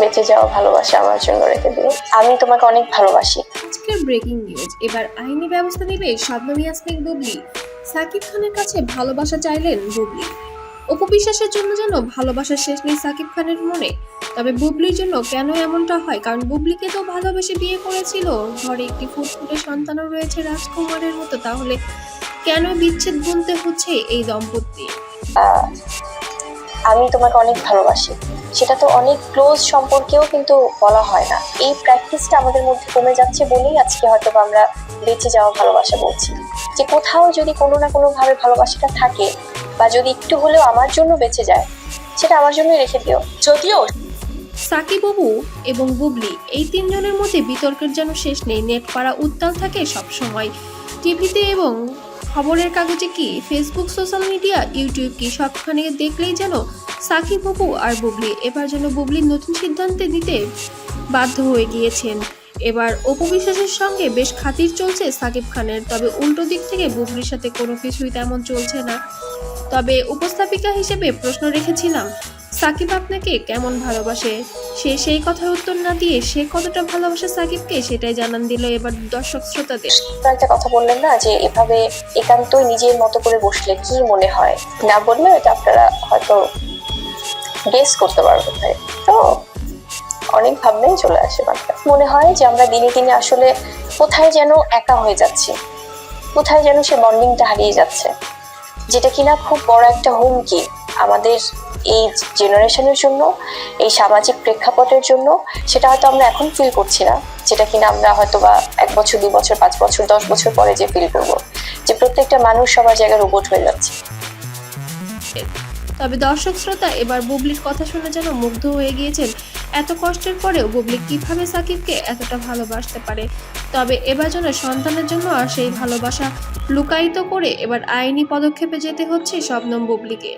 বেঁচে যাওয়া ভালোবাসা আমার জন্য রেখে দিও আমি তোমাকে অনেক ভালোবাসি। আজকের ব্রেকিং নিউজ এবার আইনি ব্যবস্থা নেবে শবনম ইয়াসমিন বুবলি। সাকিব খানের কাছে ভালোবাসা চাইলেন বুবলি। অপবিশ্বাসের জন্য যেন ভালোবাসার শেষ নেই সাকিব খানের মনে। তবে বুবলির জন্য কেন এমনটা হয়? কারণ বুবলিকে তো ভালোবেসে বিয়ে করেছিল। ঘরে একটি ফুটফুটে সন্তানও রয়েছে রাজকুমারের মতো। তাহলে কেন বিচ্ছেদ গুনতে হচ্ছে এই দম্পতি? আমি তোমাকে অনেক ভালোবাসি। সেটা তো অনেক ক্লোজ সম্পর্কেও কিন্তু বলা হয় না। এই প্র্যাকটিসটা আমাদের মধ্যে কমে যাচ্ছে বলেই আজকে হয়তো আমরা বেঁচে যাওয়া ভালোবাসা বলছি। যে কোথাও যদি কোনো না কোনোভাবে ভালোবাসাটা থাকে বা যদি একটু হলেও আমার জন্য বেঁচে যায়, সেটা আমার জন্যই রেখে দিও। যদিও সাকিব বাবু এবং বুবলি এই তিনজনের মধ্যে বিতর্কের যেন শেষ নেই। নেট পাড়া উত্তাল থাকে সবসময়। টিভিতে এবং খবরের কাগজে কি ফেসবুক সোশ্যাল মিডিয়া ইউটিউব কি সবখানে দেখলেই যেন সাকিব বাবু আর বুবলি এবার যেন বুবলির নতুন সিদ্ধান্তে দিতে বাধ্য হয়ে গিয়েছেন। এবার অপবিশ্বাসের সঙ্গে বেশ খাতির চলছে সাকিব খানের, তবে উল্টো দিক থেকে বুবলির সাথে কোনো কিছুই তেমন চলছে না। তবে উপস্থাপিকা হিসেবে প্রশ্ন রেখেছিলাম সাকিব আপনাকে কেমন ভালোবাসে? সে সেই কথার উত্তর না দিয়ে সে কতটা ভালোবাসে সাকিবকে সেটাই জানান দিল এবার দর্শক শ্রোতাদের। একটা কথা বললেন না যে এভাবে একান্তই নিজের মতো করে বসলে কি মনে হয়? না বললে এটা আপনারা হয়তো গেস করতে পারবেন ভাই। তো অনেক ভাবনাই চলে আসে মাথায় মনে হয় যে আমরা দিনে দিনে আসলে কোথায় যেন একা হয়ে যাচ্ছি। কোথায় যেন সে বন্ডিংটা হারিয়ে যাচ্ছে। যেটা কিনা খুব বড় একটা হুমকি আমাদের এই জেনারেশনের জন্য, এই সামাজিক প্রেক্ষাপটের জন্য, সেটা হয়তো আমরা এখন ফিল করছি না, যেটা কিনা আমরা হয়তো বা এক বছর দু বছর, পাঁচ বছর, দশ বছর পরে যে ফিল করব, যে প্রত্যেকটা মানুষ সবার জায়গায় রোবট হয়ে যাচ্ছে। তবে দর্শক শ্রোতা, এবার বুবলির কথা শুনে যেন মুগ্ধ হয়ে গিয়েছেন, এত কষ্টের পরেও বুবলি কীভাবে সাকিবকে এতটা ভালোবাসতে পারে? তবে এবার যেন সন্তানের জন্য আর সেই ভালোবাসা লুকায়িত করে এবার আইনি পদক্ষেপে যেতে হচ্ছে শবনম বুবলিকে।